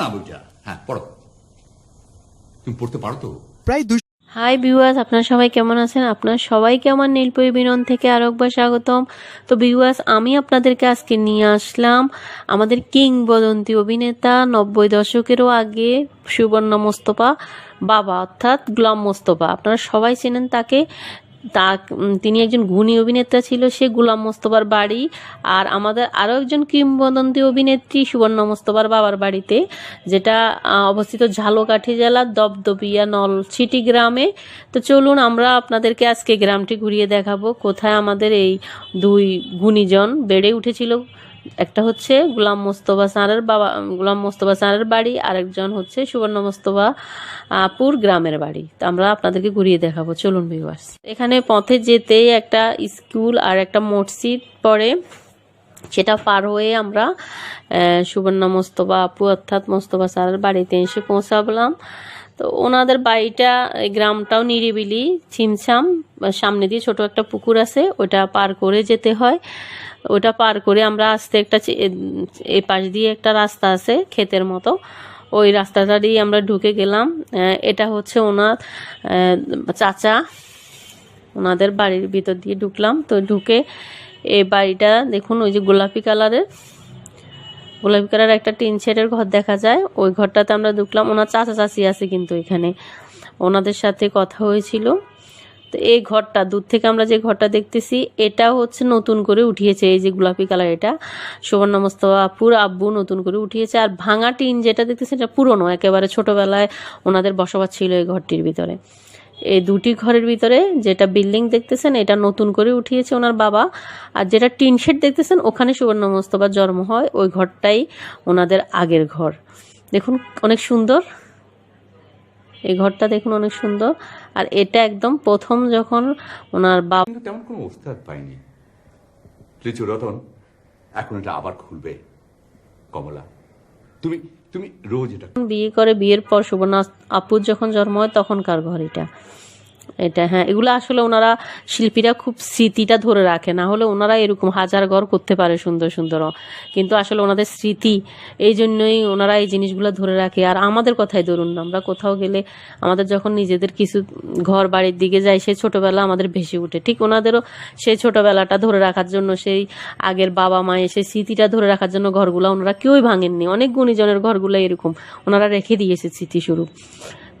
না বইটা। হ্যাঁ পড়ো। তুমি পড়তে পারো তো? প্রায় দুশো হাই ভিউয়ার্স আপনারা সবাই কেমন আছেন? আপনার সবাইকে আমার নীলপরি বিনন থেকে আরও একবার স্বাগতম। তো ভিউয়ার্স আমি আপনাদেরকে আজকে নিয়ে আসলাম আমাদের কিংবদন্তি অভিনেতা নব্বই দশকেরও আগে সুবর্ণ মোস্তফা বাবা অর্থাৎ গুলাম মোস্তফা। আপনারা সবাই চেনেন তাকে। তা তিনি একজন গুণী অভিনেতা ছিল, সে গুলাম মোস্তফার বাড়ি। আর আমাদের আরও একজন কিংবদন্তি অভিনেত্রী সুবর্ণ মোস্তফার বাবার বাড়িতে, যেটা অবস্থিত ঝালকাঠি জেলার দবদবিয়া নলছিটি গ্রামে। তো চলুন আমরা আপনাদেরকে আজকে গ্রামটি ঘুরিয়ে দেখাবো। কোথায় আমাদের এই দুই গুণীজন বেড়ে উঠেছিল। একটা হচ্ছে গুলাম মোস্তফা স্যারের বাবা গুলাম মোস্তফা স্যারের বাড়ি, আরেকজন হচ্ছে সুবর্ণ মোস্তফা পুর গ্রামের বাড়ি। তো আমরা আপনাদেরকে ঘুরিয়ে দেখাবো। চলুন ভিউয়ার্স এখানে পথে যেতেই একটা স্কুল আর একটা মসজিদ পড়ে। সেটা পার হয়ে আমরা সুবর্ণ মোস্তফা আপু অর্থাৎ মোস্তফা স্যারের বাড়িতে এসে পৌঁছাবলাম। তো ওনাদের বাড়িটা গ্রামটাও নিরিবিলি, ছিমছাম, সামনে দিয়ে ছোট একটা পুকুর আছে, ওটা পার করে যেতে হয়। ওটা পার করে আমরা আসতে একটা এই পাশ দিয়ে একটা রাস্তা আছে ক্ষেতের মতো। ওই রাস্তাটা দিয়ে আমরা ঢুকে গেলাম। এটা হচ্ছে ওনার চাচা। ওনাদের বাড়ির ভিতর দিয়ে ঢুকলাম। তো ঢুকে এই বাড়িটা দেখুন, ওই যে গোলাপি কালারের। গোলাপি কালার একটা টিন শেডের ঘর দেখা যায়। ওই ঘরটাতে আমরা ঢুকলাম। ওনার চাচা চাচি আছে কিন্তু এখানে। ওনাদের সাথে কথা হয়েছিল। তো এই ঘরটা, দূর থেকে আমরা যে ঘরটা দেখতেছি, এটা হচ্ছে নতুন করে উঠিয়েছে এই যে গোলাপি কালার এটা। সুবর্ণ মোস্তফা আপুর আব্বু নতুন করে উঠিয়েছে। আর ভাঙা টিন যেটা দেখতেছি এটা পুরনো, একেবারে ছোটবেলায় ওনাদের বসবাস ছিল এই ঘরটির ভিতরে। এই দুটি ঘরের ভিতরে যেটা বিল্ডিং দেখতেছেন, এটা নতুন করে উঠিয়েছে ওনার বাবা। আর যেটা টিন শেড দেখতেছেন, ওখানে সুবর্ণ মোস্তফার জন্ম হয়। ওই ঘরটাই ওনাদের আগের ঘর। দেখুন, অনেক সুন্দর। এই ঘরটা দেখুন, অনেক সুন্দর। আর এটা একদম প্রথম যখন ওনার বাবা তেমন কোনো ওস্তাদ পাইনি। ত্রিচুরতন, এখন এটা আবার খুলবে। কমলা, তুমি তুমি রোজ এটা বিয়ে করে বিয়ের পর সুবর্ণা আপুর যখন জন্ম হয় তখনকার ঘর এটা। এটা হ্যাঁ এগুলো আসলে ওনারা শিল্পীরা খুব স্মৃতিটা ধরে রাখে। না হলে ওনারা এরকম হাজার ঘর করতে পারে সুন্দর সুন্দর। কিন্তু আসলে ওনাদের স্মৃতি এই জন্যই ওনারা এই জিনিসগুলো ধরে রাখে। আর আমাদের কথাই ধরুন না আমরা কোথাও গেলে আমাদের যখন নিজেদের কিছু ঘর বাড়ির দিকে যাই সেই ছোটবেলা আমাদের ভেসে উঠে ঠিক ওনাদেরও সেই ছোটবেলাটা ধরে রাখার জন্য, সেই আগের বাবা মায়ের সেই স্মৃতিটা ধরে রাখার জন্য ঘরগুলো ওনারা কেউই ভাঙেননি। অনেক গুণীজনের ঘরগুলো এরকম। ওনারা রেখে দিয়েছে স্মৃতিস্বরূপ।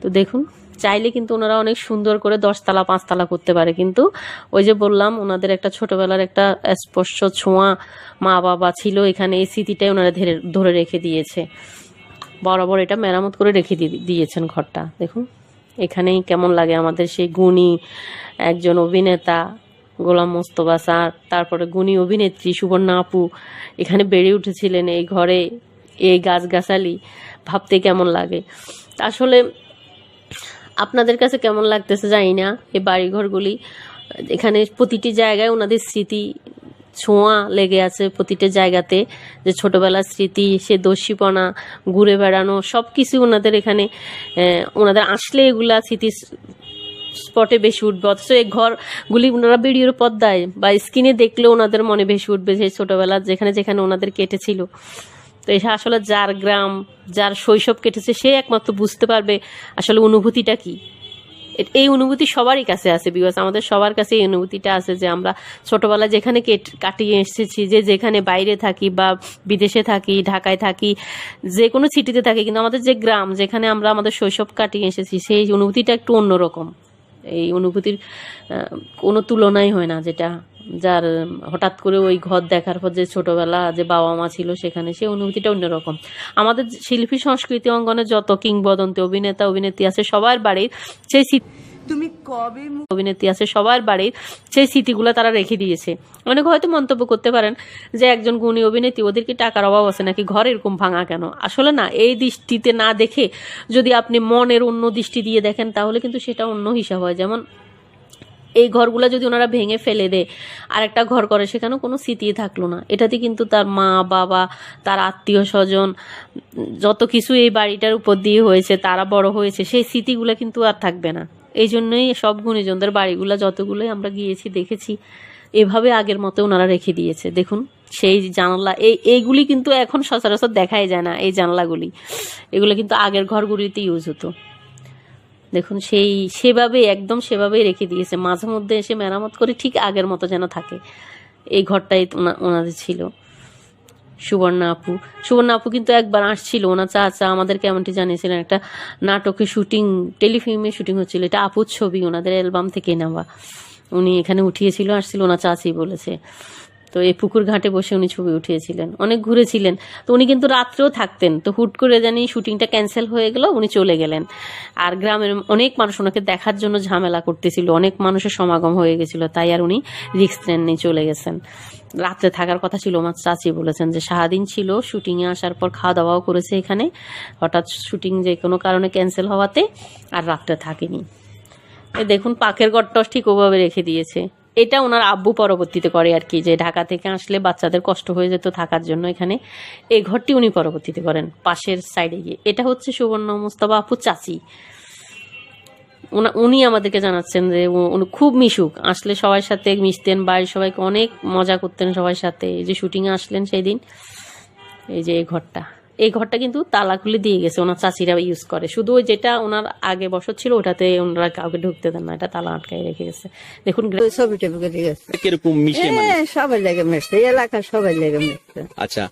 তো দেখুন চাইলে কিন্তু ওনারা অনেক সুন্দর করে দশতলা, পাঁচতলা করতে পারে। কিন্তু ওই যে বললাম, ওনাদের একটা ছোটবেলার একটা স্পর্শ ছোঁয়া মা বাবা ছিল এখানে, এই স্মৃতিটাই ওনারা ধরে ধরে রেখে দিয়েছে। বরাবর এটা মেরামত করে রেখে দিয়ে- দিয়েছেন ঘরটা। দেখুন, এখানেই কেমন লাগে আমাদের সেই গুণী একজন অভিনেতা, গোলাম মোস্তফা স্যার, তারপরে গুণী অভিনেত্রী সুবর্ণা আপু, এখানে বেড়ে উঠেছিলেন এই ঘরে, এই গাছগাছালি, ভাবতে কেমন লাগে। আসলে আপনাদের কাছে কেমন লাগতেছে জানি না, এই বাড়িঘরগুলি? এখানে প্রতিটি জায়গায় ওনাদের স্মৃতি ছোঁয়া লেগে আছে প্রতিটা জায়গাতে, যে ছোটবেলার স্মৃতি, সে দস্যিপনা ঘুরে বেড়ানো সব কিছু ওনাদের এখানে ওনাদের আসলে এগুলা স্মৃতি স্পটে বেশি উঠবে। অথচ এই ঘরগুলি ওনারা ভিডিওর পর্দায় বা স্ক্রিনে দেখলেও ওনাদের মনে বেশি উঠবে সেই ছোটবেলা যেখানে যেখানে ওনাদের কেটেছিল। তো এটা আসলে যার গ্রাম, যার শৈশব কেটেছে, সে একমাত্র বুঝতে পারবে আসলে অনুভূতিটা কি। এই অনুভূতি সবারই কাছে আছে বিকজ আমাদের সবার কাছে এই অনুভূতিটা আছে যে আমরা ছোটবেলায় যেখানে কেট- কাটিয়ে এসেছি, যে যেখানে বাইরে থাকি বা বিদেশে থাকি, ঢাকায় থাকি, যে কোনো সিটিতে থাকি, কিন্তু আমাদের যে গ্রাম, যেখানে আমরা আমাদের শৈশব কাটিয়ে এসেছি, সেই অনুভূতিটা একটু অন্যরকম। এই অনুভূতির কোনো তুলনাই হয় না যেটা যার হঠাৎ করে ওই ঘর দেখার পর যে ছোটবেলা যে বাবা মা ছিল সেখানে সেই অনুভূতিটা অন্যরকম। আমাদের শিল্পী সংস্কৃতি অঙ্গনে যত কিংবদন্তি অভিনেতা অভিনেত্রী আছে সবার বাড়ির সেই তুমি কবে অভিনেত্রী আছে সবার বাড়ির সেই স্মৃতিগুলো তারা রেখে দিয়েছে। অনেকে হয়তো মন্তব্য করতে পারেন যে একজন গুণী অভিনেত্রী ওদেরকে টাকার অভাব আছে নাকি ঘর এরকম ভাঙা কেন? আসলে না এই দৃষ্টিতে না দেখে যদি আপনি মনের অন্য দৃষ্টি দিয়ে দেখেন তাহলে কিন্তু সেটা অন্য হিসাব হয়। যেমন এই ঘরগুলো যদি ওনারা ভেঙে ফেলে দেয় আর একটা ঘর করে, সেখানেও কোনো স্মৃতি থাকল না। এটাতে কিন্তু তার মা, বাবা, তার আত্মীয় স্বজন, যত কিছু এই বাড়িটার উপর দিয়ে হয়েছে, তারা বড় হয়েছে, সেই স্মৃতিগুলো কিন্তু আর থাকবে না। এই জন্যই সব গুণীজনদের বাড়িগুলো যতগুলোই আমরা গিয়েছি, দেখেছি, এভাবে আগের মতো ওনারা রেখে দিয়েছে। দেখুন, সেই জানলা, এই, এইগুলি কিন্তু এখন সচরাচর দেখাই যায় না, এই জানলাগুলি। এগুলো কিন্তু আগের ঘরগুলিতে ইউজ হতো। দেখুন, সেই সেভাবে একদম সেভাবেই রেখে দিয়েছে। মাঝে মধ্যে এসে মেরামত করে ঠিক আগের মতো যেন থাকে। এই ঘরটাই ওনা- ওনাদের ছিল। সুবর্ণা আপু। সুবর্ণা আপু কিন্তু একবার আসছিল, ওনার চাচা আমাদের কেমনটি জানিয়েছিলেন, একটা নাটকে শুটিং, টেলিফিল্মে শুটিং হচ্ছিল। এটা আপুর ছবি, ওনাদের অ্যালবাম থেকে নেওয়া। উনি এখানে উঠিয়েছিল, আসছিল, ওনার চাচি বলেছে। তো এই পুকুর ঘাটে বসে উনি ছবি উঠিয়েছিলেন। অনেক ঘুরেছিলেন। তো উনি কিন্তু রাত্রেও থাকতেন। তো হুট করে জানি শুটিংটা ক্যান্সেল হয়ে গেল, উনি চলে গেলেন। আর গ্রামের অনেক মানুষ ওনাকে দেখার জন্য ঝামেলা করতেছিল। অনেক মানুষের সমাগম হয়ে গেছিল, তাই আর উনি রিক্স নেননি চলে গেছেন। রাত্রে থাকার কথা ছিল আমার চাচি বলেছেন যে, সারাদিন ছিল শুটিংয়ে আসার পর খাওয়া দাওয়াও করেছে এখানে। হঠাৎ শুটিং যে কোনো কারণে ক্যান্সেল হওয়াতে আর রাত্রে থাকেনি। দেখুন পাখের গড়টস ঠিক ওভাবে রেখে দিয়েছে। এটা ওনার আব্বু পরবর্তীতে করে আর কি, যে ঢাকা থেকে আসলে বাচ্চাদের কষ্ট হয়ে যেত থাকার জন্য এখানে। এই ঘরটি উনি পরবর্তীতে করেন, পাশের সাইডে গিয়ে। এটা হচ্ছে সুবর্ণ মুস্তাবা আপু চাচি। উনা- আমাদেরকে জানাচ্ছেন যে উনি খুব মিশুক। আসলে সবার সাথে মিশতেন, বাড়ির সবাইকে অনেক মজা করতেন সবার সাথে। এই যে শুটিংয়ে আসলেন সেই দিন এই যে এই ঘরটা। এই ঘরটা কিন্তু তালা খুলে দিয়ে গেছে ওনার চাচিরা ইউজ করে। শুধু ওই যেটা ওনার আগে বসত ছিল ওটাতে ওনারা কাউকে ঢুকতে দেন না এটা তালা আটকায় রেখে গেছে। দেখুন গ্রা- ওই ছবি টবি করে গেছে। কীরকম মিশে মানে? হ্যাঁ সবাই লেগে মিশছে এই এলাকার সবাই লেগে মিশছে। আচ্ছা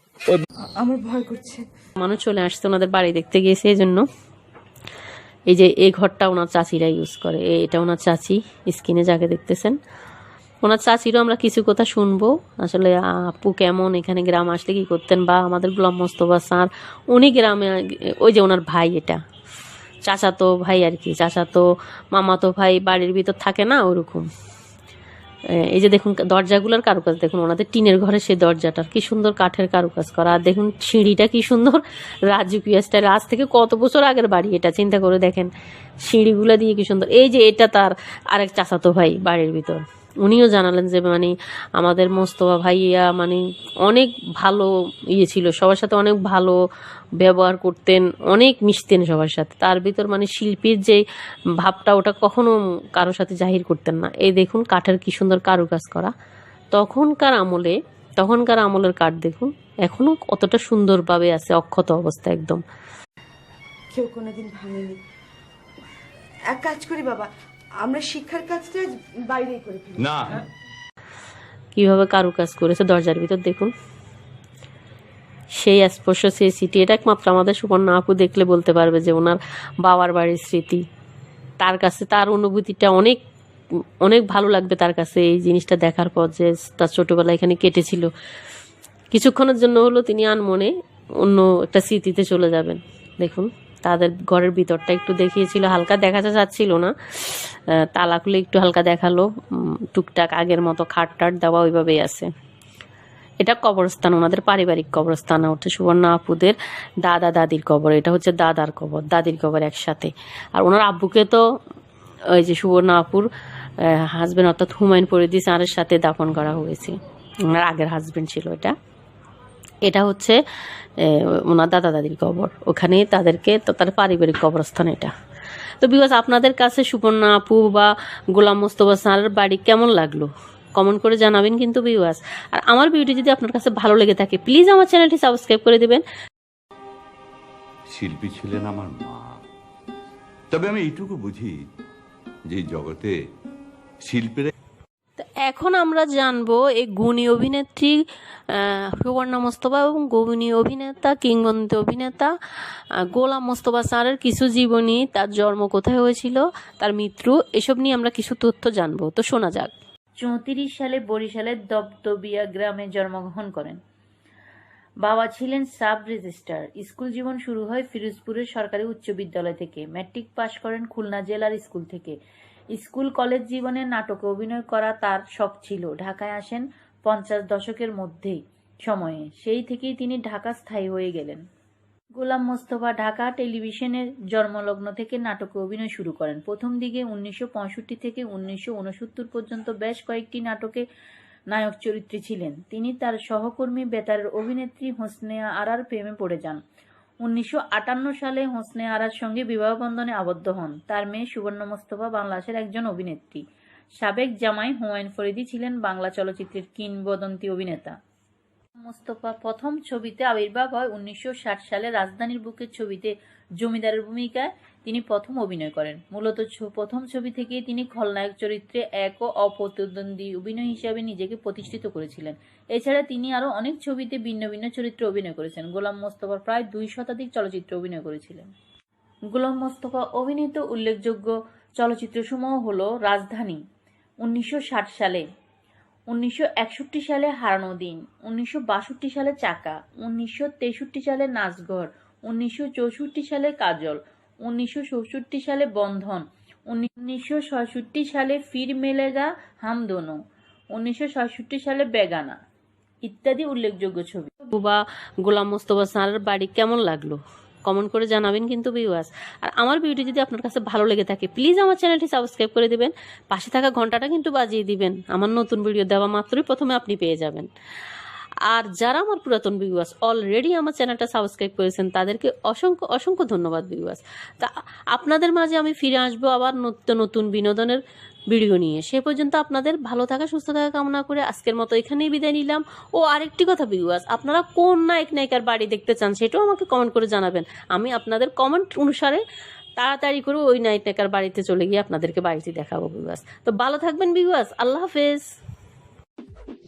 আমার ভয় করছে। মানুষ চলে আসছে ওনাদের বাড়ি দেখতে গিয়েছে এই জন্য। এই যে এই ঘরটা ওনার চাচিরা ইউজ করে এ- এটা ওনার চাচি স্ক্রিনে যাকে দেখতেছেন। ওনার চাচিরও আমরা কিছু কথা শুনব। আসলে আপু কেমন? এখানে গ্রাম আসলে কি করতেন? বা আমাদের গোলাম মোস্তফা স্যার, উনি গ্রামে, ওই যে ওনার ভাই এটা। চাচাতো ভাই আর কি, চাচাতো মামাতো ভাই বাড়ির ভিতর থাকে না ওরকম। এই যে দেখুন, দরজাগুলোর কারুকাজ, দেখুন ওনাদের টিনের ঘরে সেই দরজাটার, কি সুন্দর কাঠের কারুকাজ করা। আর দেখুন সিঁড়িটা কি সুন্দর রাজকীয় স্টাইল আজ থেকে কত বছর আগের বাড়ি এটা, চিন্তা করে দেখেন। সিঁড়িগুলো দিয়ে কি সুন্দর। এই যে এটা তার আরেক চাচাতো ভাই বাড়ির ভিতর। উনিও জানালেন যে মানে আমাদের মোস্তফা ভাইয়া মানে অনেক ভালো ইয়ে ছিল, সবার সাথে অনেক ভালো ব্যবহার করতেন, অনেক মিশতেন সবার সাথে। তার ভিতর মানে শিল্পীর যে ভাবটা, ওটা কখনো কারোর সাথে জাহির করতেন না। এই দেখুন কাঠের কি সুন্দর কারুকাজ করা। তখনকার আমলে, তখনকার আমলের কাঠ দেখুন, এখনও কতটা সুন্দরভাবে আছে, অক্ষত অবস্থা একদম। কেউ কোনোদিন ভাঙেনি। এক কাজ করি বাবা আমরা শিক্ষার কাজটা বাইরেই করে ফেলি। না। কীভাবে কারুকাজ করেছে দরজার ভিতর দেখুন। সেই স্পর্শ সেই স্মৃতি এটা একমাত্র আমাদের সুবর্ণা আপু দেখলে বলতে পারবে যে ওনার বাবার বাড়ির স্মৃতি। তার কাছে তার অনুভূতিটা অনেক অনেক ভালো লাগবে তার কাছে এই জিনিসটা দেখার পর যে তার ছোটবেলা এখানে কেটেছিল। কিছুক্ষণের জন্য হলো তিনি আনমনে অন্য একটা স্মৃতিতে চলে যাবেন। দেখুন। তাদের ঘরের ভিতরটা একটু দেখিয়েছিল, হালকা দেখা যাচ্ছিল না। তালা খুলে একটু হালকা দেখাল। টুকটাক আগের মতো খাট টাট দেওয়া ওইভাবেই আছে। এটা কবরস্থান, ওনাদের পারিবারিক কবরস্থান হচ্ছে সুবর্ণা আপুদের দাদা দাদির কবর, এটা হচ্ছে দাদার কবর, দাদির কবর একসাথে। আর ওনার আব্বুকে তো ওই যে সুবর্ণা আপুর হাজবেন্ড অর্থাৎ হুমায়ুন পরিদি স্যারের সাথে দাফন করা হয়েছে। ওনার আগের হাজবেন্ড ছিল এটা। এটা হচ্ছে ওনার দাদা দাদির কবর। ওখানে তাদেরকে তার পারিবারিক কবরস্থান এটা। তো বিকজ আপনাদের কাছে সুপর্ণা আপু বা গোলাম মোস্তফা স্যারের বাড়ি কেমন লাগল? কমেন্ট করে জানাবেন কিন্তু বিওয়াস আর আমার ভিডিও যদি আপনার কাছে ভালো লেগে থাকে প্লিজ আমার চ্যানেলটি সাবস্ক্রাইব করে দেবেন। শিল্পী ছিলেন আমার মা। তবে আমি এইটুকু বুঝি যে জগতে শিল্পীরা তো এখন আমরা জানব এই গুণী অভিনেত্রী সুবর্ণা মোস্তফা এবং গুণী অভিনেতা, কিংবদন্তি অভিনেতা গোলাম মোস্তফা স্যারের কিছু জীবনী, তার জন্ম কোথায় হয়েছিল, তার মৃত্যু, এসব নিয়ে আমরা কিছু তথ্য জানব। তো শোনা যাক। চৌত্রিশ সালে বরিশালের দবদবিয়া গ্রামে জন্মগ্রহণ করেন। বাবা ছিলেন সাব রেজিস্ট্রার স্কুল জীবন শুরু হয় ফিরোজপুরের সরকারি উচ্চ বিদ্যালয় থেকে। ম্যাট্রিক পাশ করেন খুলনা জেলার স্কুল থেকে। স্কুল কলেজ জীবনে নাটকে অভিনয় করা তার শখ ছিল। ঢাকায় আসেন পঞ্চাশ দশকের মধ্যেই সময়ে। সেই থেকেই তিনি ঢাকা স্থায়ী হয়ে গেলেন। গোলাম মোস্তফা ঢাকা টেলিভিশনের জন্মলগ্ন থেকে নাটকে অভিনয় শুরু করেন। প্রথম দিকে উনিশশো পঁয়ষট্টি থেকে উনিশশো উনসত্তর পর্যন্ত বেশ কয়েকটি নাটকে নায়ক চরিত্রে ছিলেন। তিনি তার সহকর্মী বেতারের অভিনেত্রী হোসনেয়া আরার প্রেমে পড়ে যান। উনিশশো আটান্ন সালে হোসনে আরার সঙ্গে বিবাহ বন্ধনে আবদ্ধ হন। তার মেয়ে সুবর্ণ মোস্তফা বাংলাদেশের একজন অভিনেত্রী। সাবেক জামাই হুমায়ুন ফরিদি ছিলেন বাংলা চলচ্চিত্রের কিংবদন্তি অভিনেতা। মোস্তফা প্রথম ছবিতে আবির্ভাব হয় উনিশশো ষাট সালে রাজধানীর বুকের ছবিতে। জমিদারের ভূমিকায় তিনি প্রথম অভিনয় করেন। মূলত প্রথম ছবি থেকে তিনি খলনায়ক চরিত্রে এক ও অপ্রতিদ্বন্দ্বী অভিনয় হিসাবে নিজেকে প্রতিষ্ঠিত করেছিলেন। এছাড়া তিনি আরও অনেক ছবিতে ভিন্ন ভিন্ন চরিত্রে অভিনয় করেছেন। গোলাম মোস্তফা প্রায় দুই শতাধিক চলচ্চিত্রে অভিনয় করেছিলেন। গোলাম মোস্তফা অভিনীত উল্লেখযোগ্য চলচ্চিত্রসমূহ হল রাজধানী, উনিশশো ষাট সালে, উনিশশো একষট্টি সালে হারানো দিন, উনিশশো বাষট্টি সালে চাকা, উনিশশো তেষট্টি সালে নাচঘর, উনিশশো সালে কাজল উনিশশো সালে বন্ধন, উনিশশো সালে ফির মেলেগা হাম দোনো উনিশশো সালে বেগানা ইত্যাদি উল্লেখযোগ্য ছবি। বা গোলাম মোস্তফা স্যারের বাড়ি কেমন লাগল? কমেন্ট করে জানাবেন কিন্তু ভিউয়ার্স আর আমার ভিডিও যদি আপনার কাছে ভালো লেগে থাকে প্লিজ আমার চ্যানেলটি সাবস্ক্রাইব করে দেবেন। পাশে থাকা ঘন্টাটা কিন্তু বাজিয়ে দিবেন। আমার নতুন ভিডিও দেওয়া মাত্রই প্রথমে আপনি পেয়ে যাবেন। আর যারা আমার পুরাতন ভিউয়ার্স অলরেডি আমার চ্যানেলটা সাবস্ক্রাইব করেছেন, তাদেরকে অসংখ্য অসংখ্য ধন্যবাদ ভিউয়ার্স তা আপনাদের মাঝে আমি ফিরে আসব আবার নতুন নতুন বিনোদনের ভিডিও নিয়ে। সে পর্যন্ত আপনাদের ভালো থাকা, সুস্থ থাকা কামনা করে আজকের মতো এখানেই বিদায় নিলাম। ও আরেকটি কথা ভিউয়ার্স আপনারা কোন নায়ক, নায়িকার বাড়ি দেখতে চান সেটাও আমাকে কমেন্ট করে জানাবেন। আমি আপনাদের কমেন্ট অনুসারে তাড়াতাড়ি করে ওই নায়ক, নায়িকার বাড়িতে চলে গিয়ে আপনাদেরকে বাড়িতে দেখাবো ভিউয়ার্স তো ভালো থাকবেন ভিউয়ার্স আল্লাহ হাফেজ।